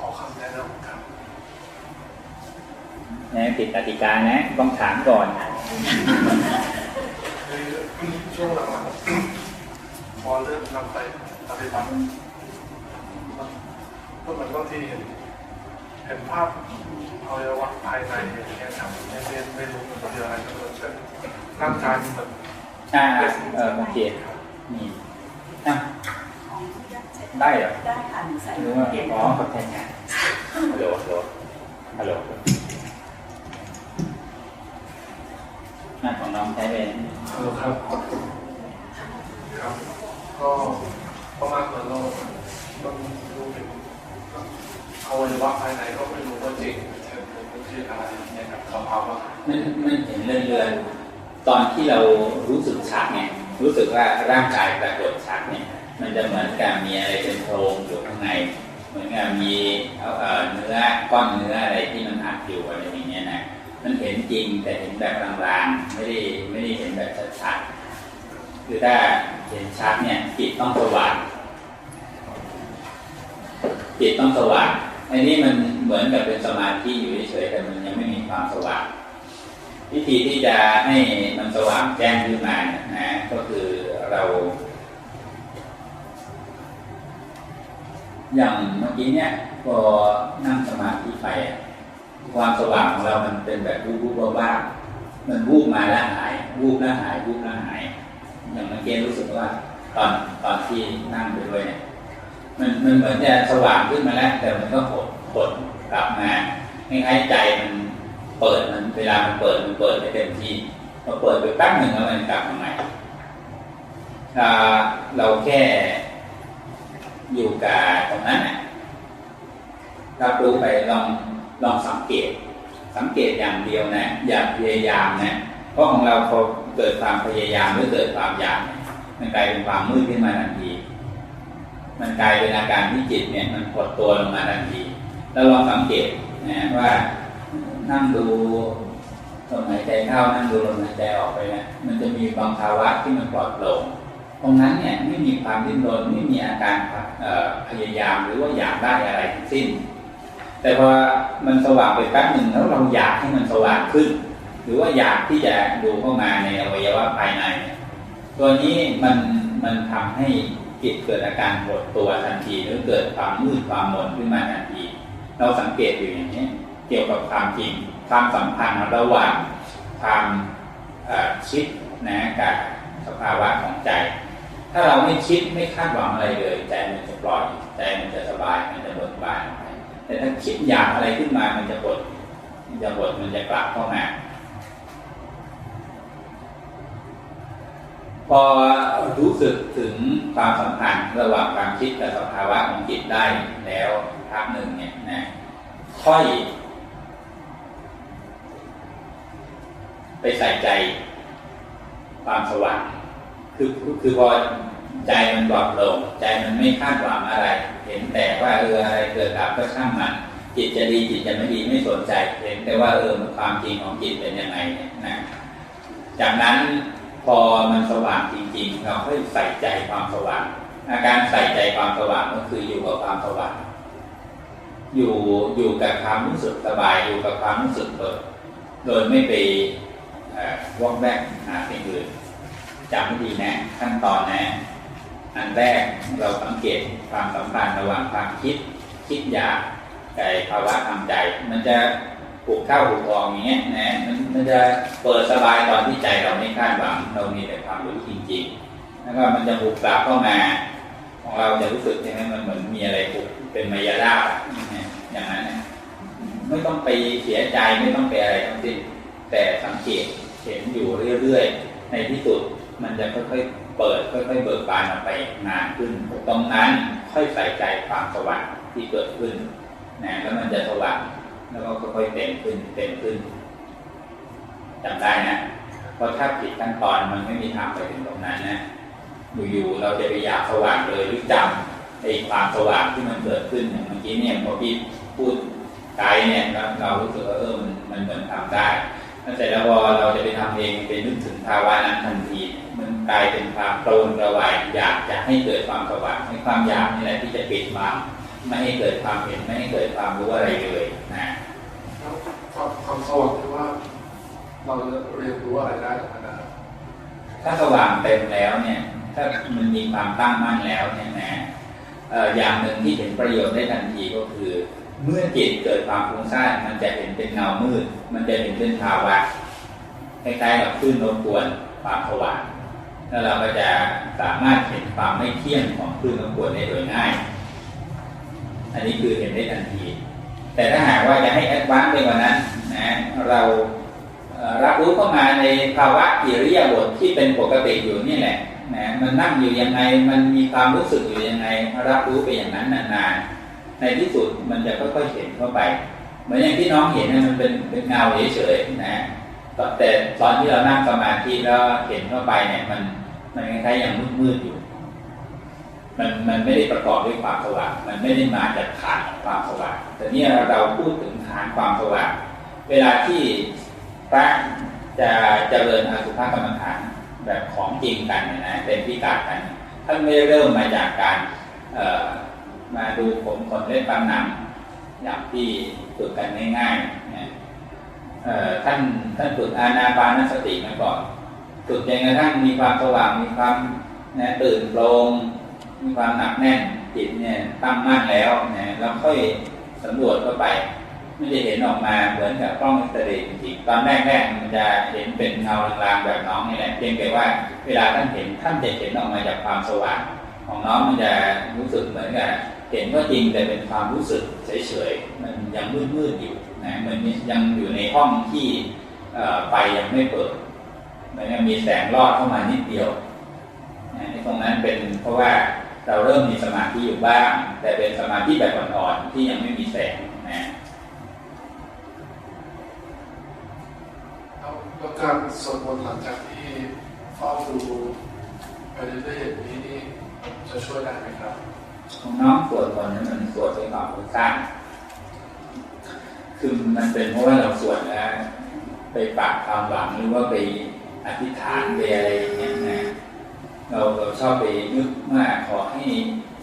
ขอคำแนะนำครับนะผิดกติกานะ ต้องถามก่อนคือช่วงหลังๆพอเริ่มนำไปปฏิบัติก็เหมือนบางทีเห็นเห็นภาพอวัยวะภายในอย่างเงี้ยครับไม่ไม่ไม่รู้มันคืออะไรก็เลยเช่นร่างกายมันแบบอ่าเออโอเคนี่อะ ได้เหรอได้ค่ะหนูใส่หรือว่าเปลี่ยนอ๋อขอบใจนะฮัลโหลฮัลโหลฮัลโหลหน้าของน้องใช้เป็นเออครับครับก็ประมาณเหมือนเราต้องรู้ถึงอวัยวะภายในก็ไม่รู้ว่าจริงเท็จมันคืออะไรเนี่ยครับสภาวะมันมันเห็นเรื่อยๆตอนที่เรารู้สึกชักเนี่ยรู้สึกว่าร่างกายปรากฏชักเนี่ย มันจะเหมือนกับมีอะไรเป็นโพรงอยู่ข้างใน เหมือนกับมีเอ่อเนื้อก้อนเนื้ออะไรที่มันอัดอยู่อะไรอย่างเงี้ยนะมันเห็นจริงแต่เห็นแบบลางๆไม่ได้ไม่ได้เห็นแบบชัดๆคือถ้าเห็นชัดเนี่ยจิตต้องสว่างจิตต้องสว่างอันนี้มันเหมือนกับเป็นสมาธิอยู่เฉยๆแต่มันยังไม่มีความสว่างวิธีที่จะให้มันสว่างแจ้งขึ้นมาเนี่ยนะก็คือเรา อย่างเมื่อกี้เนี่ยพอนั่งสมาธิไปความสว่างของเรามันเป็นแบบวูบวูบบ้าๆมันวูบมาแล้วหายวูบแล้วหายวูบแล้วหาย อย่างเมื่อกี้รู้สึกว่า ตอนตอนที่นั่งไปด้วยเนี่ยมันมันเหมือนจะสว่างขึ้นมาแล้ว แต่มันก็หดหดกลับมาคล้ายๆใจมันเปิดมันเวลามันเปิดมันเปิดไม่เต็มที่พอเปิดไปแป๊บหนึ่งแล้วมันกลับมาใหม่เราแค่ อยู่กับตรงนั้นนะรับรู้ไปลองลองสังเกต สังเกตอย่างเดียวนะ อย่าพยายามนะ เพราะของเราพอเกิดความพยายามหรือเกิดความอยากมันกลายเป็นความมืดขึ้นมาทันที มันกลายเป็นอาการที่จิตเนี่ย มันหดตัวลงมาทันทีแล้วลองสังเกตนะว่านั่งดูลมหายใจเข้านั่งดูลมหายใจออกไปนี่ยมันจะมีบางภาวะที่มันปลอดโปร่ง ตรงนั้นเนี่ยไม่มีความดิ้นรนไม่มีอาการพยายามหรือว่าอยากได้อะไรทั้งสิ้น แต่พอมันสว่างไปแป๊บหนึ่งแล้วเราอยากให้มันสว่างขึ้น หรือว่าอยากที่จะดูเข้ามาในอวัยวะภายใน ตัวนี้มันมันทำให้จิตเกิดอาการหดตัวทันทีหรือเกิดความมืดความมนขึ้นมาทันที เราสังเกตอยู่อย่างนี้เกี่ยวกับความจริงความสัมพันธ์ระหว่างความคิดนะกับสภาวะของใจ ถ้าเราไม่คิดไม่คาดหวังอะไรเลยใจมันจะปล่อยใจมันจะสบายมันจะเบิกบานไปแต่ถ้าคิดอยากอะไรขึ้นมามันจะบดมันจะบดมันจะกลับเข้ามาพอรู้สึกถึงความสัมพันธ์ระหว่างความคิดกับสภาวะของจิตได้แล้วพักหนึ่งเนี่ยนะค่อยไปใส่ใจความสว่าง คือคือพอใจมันบอบลง ใจมันไม่คาดหวังอะไร เห็นแต่ว่าเอออะไรเกิดดับก็ช่างมัน จิตจะดีจิตจะไม่ดีไม่สนใจ เห็นแต่ว่าเออความจริงของจิตเป็นยังไงเนี่ยนะจากนั้นพอมันสว่างจริง ๆ เราค่อยใส่ใจความสว่างอาการใส่ใจความสว่างก็คืออยู่กับความสว่างอยู่อยู่กับความรู้สึกสบายอยู่กับความรู้สึกเปิดโดยไม่ไปวอกแวกหาสิ่งอื่น จำให้ดีนะ ขั้นตอนนะ อันแรกเราสังเกตความสัมพันธ์ระหว่างความคิด คิดอยากกับภาวะทางใจ มันจะผูกเข้าผูกออกอย่างเงี้ยนะมันมันจะเปิดสบายตอนที่ใจเราไม่คาดหวังเรามีแต่ความรู้จริงๆ แล้วก็มันจะผูกกลับเข้ามาของเราจะรู้สึกใช่ไหมมันเหมือนมีอะไรผูกเป็นมายาลาอย่างนั้นนะไม่ต้องไปเสียใจไม่ต้องไปอะไรทั้งสิ้นแต่สังเกตเห็นอยู่เรื่อยๆ ในที่สุด มันจะค่อยๆเปิด ค่อย ๆ เบิกบานออกไปนานขึ้น ตรงนั้นค่อยใส่ใจความสว่างที่เกิดขึ้นนะแล้วมันจะสว่างแล้วก็ค่อยๆเต็มขึ้นเต็มขึ้นจำได้นะเพราะถ้าผิดขั้นตอนมันไม่มีทางไปถึงตรงนั้นนะอยู่ๆเราจะไปอยากสว่างเลยหรือจำไอ้ความสว่างที่มันเกิดขึ้นอย่างเมื่อกี้เนี่ยพอพี่พูดไกด์เนี่ยเราเรารู้สึกว่าเออมันมันเหมือนทำได้แล้วเสร็จแล้วพอเราจะไปทำเองไปนึกถึงภาวะนั้นทันที กลายเป็นความโกรนกระวายอยากจะให้เกิดความสว่างในความอยากนี่แหละที่จะปิดบังไม่ให้เกิดความเห็นไม่ให้เกิดความรู้อะไรเลยนะแล้วความความสว่างที่ว่าเราจะเรียนรู้อะไรได้จากมันนะครับถ้าสว่างเต็มแล้วเนี่ย ถ้ามันมีความตั้งมั่นแล้วเนี่ยนะเอ่ออย่างหนึ่งที่เห็นประโยชน์ได้ทันทีก็คือ เมื่อจิตเกิดความฟุ้งซ่านมันจะเห็นเป็นเงามืด มันจะเห็นเป็นภาวะคล้ายๆกับคลื่นรบกวนความสว่าง แล้วเราก็จะสามารถเห็นความไม่เที่ยงของคลื่นรบกวนได้โดยง่าย อันนี้คือเห็นได้ทันที แต่ถ้าหากว่าจะให้แอดวานซ์ไปกว่านั้นนะเรารับรู้เข้ามาในภาวะอิริยาบถที่เป็นปกติอยู่นี่แหละนะมันนั่งอยู่ยังไงมันมีความรู้สึกอยู่ยังไงรับรู้ไปอย่างนั้นนานๆในที่สุดมันจะค่อยๆเห็นเข้าไป เหมือนอย่างที่น้องเห็นนะมันเป็นเป็นเงาเฉยๆนะแต่ตอนที่เรานั่งสมาธิแล้วเห็นเข้าไปเนี่ยมัน มันคล้ายๆอย่างมืดๆอยู่ มันมันไม่ได้ประกอบด้วยความสว่าง มันไม่ได้มาจากฐานความสว่าง แต่เนี่ยเราพูดถึงฐานความสว่าง เวลาที่พระจะเจริญอสุภกรรมฐานแบบของจริงกันนะเป็นพิการกัน ท่านไม่เริ่มมาจากการมาดูผมขนเล็บฟันหนังอย่างที่ฝึกกันง่ายๆนะท่านท่านฝึกอานาปานสติมาก่อน ฝึกจนกระทั่งมีความสว่างมีความนะตื่นโปรงมีความหนักแน่นจิตเนี่ยตั้งมั่นแล้วนะแล้วค่อยสำรวจเข้าไปไม่ได้เห็นออกมาเหมือนกับกล้องเอ็กซเรย์จริงตอนแรกๆมันจะเห็นเป็นเงาลางๆแบบน้องนี่แหละเพียงแต่ว่าเวลาท่านเห็นท่านจะเห็นออกมาจากความสว่างของน้องมันจะรู้สึกเหมือนกับเห็นว่าจริงแต่เป็นความรู้สึกเฉยๆมันยังมืดๆอยู่นะมือนยังอยู่ในห้องที่ไฟยังไม่เปิด มันยังมีแสงรอดเข้ามานิดเดียวนะในตรงนั้นเป็นเพราะว่าเราเริ่มมีสมาธิอยู่บ้าง แต่เป็นสมาธิแบบอ่อนๆที่ยังไม่มีแสงนะแล้วแล้วการสวดมนต์หลังจากที่เฝ้าดูไปเรื่อยๆอย่างนี้นี่จะช่วยได้ไหมครับของน้องสวดคนนั้นมันสวดด้วยความฟุ้งซ่านคือมันเป็นเพราะว่าเราสวดแล้วไปปากความหวังหรือว่าไป อธิษฐานไปอะไรอย่างเงี้ยนะเราเราชอบไปนึกว่าขอให้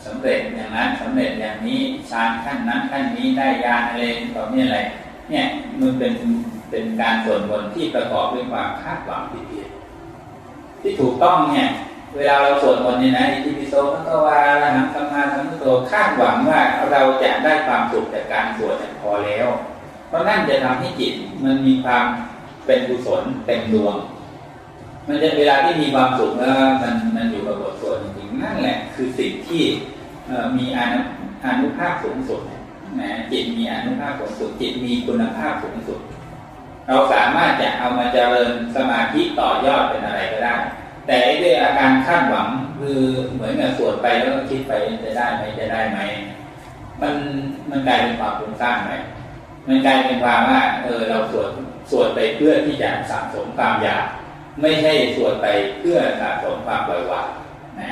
สำเร็จอย่างนั้นสำเร็จอย่างนี้ฌานขั้นนั้นขั้นนี้ได้ญาอะไรต่อเนี่ยอะไร เนี่ยมันเป็นเป็นการส่วนบนต์ที่ประกอบด้วยความคาดหวังผิดๆที่ถูกต้องเนี่ยเวลาเราสวดมนต์เนี่ยนะอิติปิโสพระกวาระหังสัมมาสัมพุทโธคาดหวังว่าเราจะได้ความสุขจากการสวดพอแล้ว เพราะนั่นจะทำให้จิตมันมีความเป็นกุศลเต็มดวง มันจะเวลาที่มีความสุขแล้วมันมันอยู่กับบทสวดจริงๆนั่นแหละ คือสิ่งที่มีอนุอนุภาพสูงสุดนะจิตมีอนุภาพสูงสุดจิตมีคุณภาพสูงสุด เราสามารถจะเอามาเจริญสมาธิต่อยอดเป็นอะไรก็ได้ แต่ด้วยอาการคาดหวังคือเหมือนกับสวดไปแล้วก็คิดไปจะได้ไหมจะได้ไหมมันมันกลายเป็นความฟุ้งซ่านไปมันกลายเป็นความว่าเออเราสวดสวดไปเพื่อที่จะสะสมความอยาก ไม่ใช่สวดไปเพื่อสะสมความปล่อยวางนะ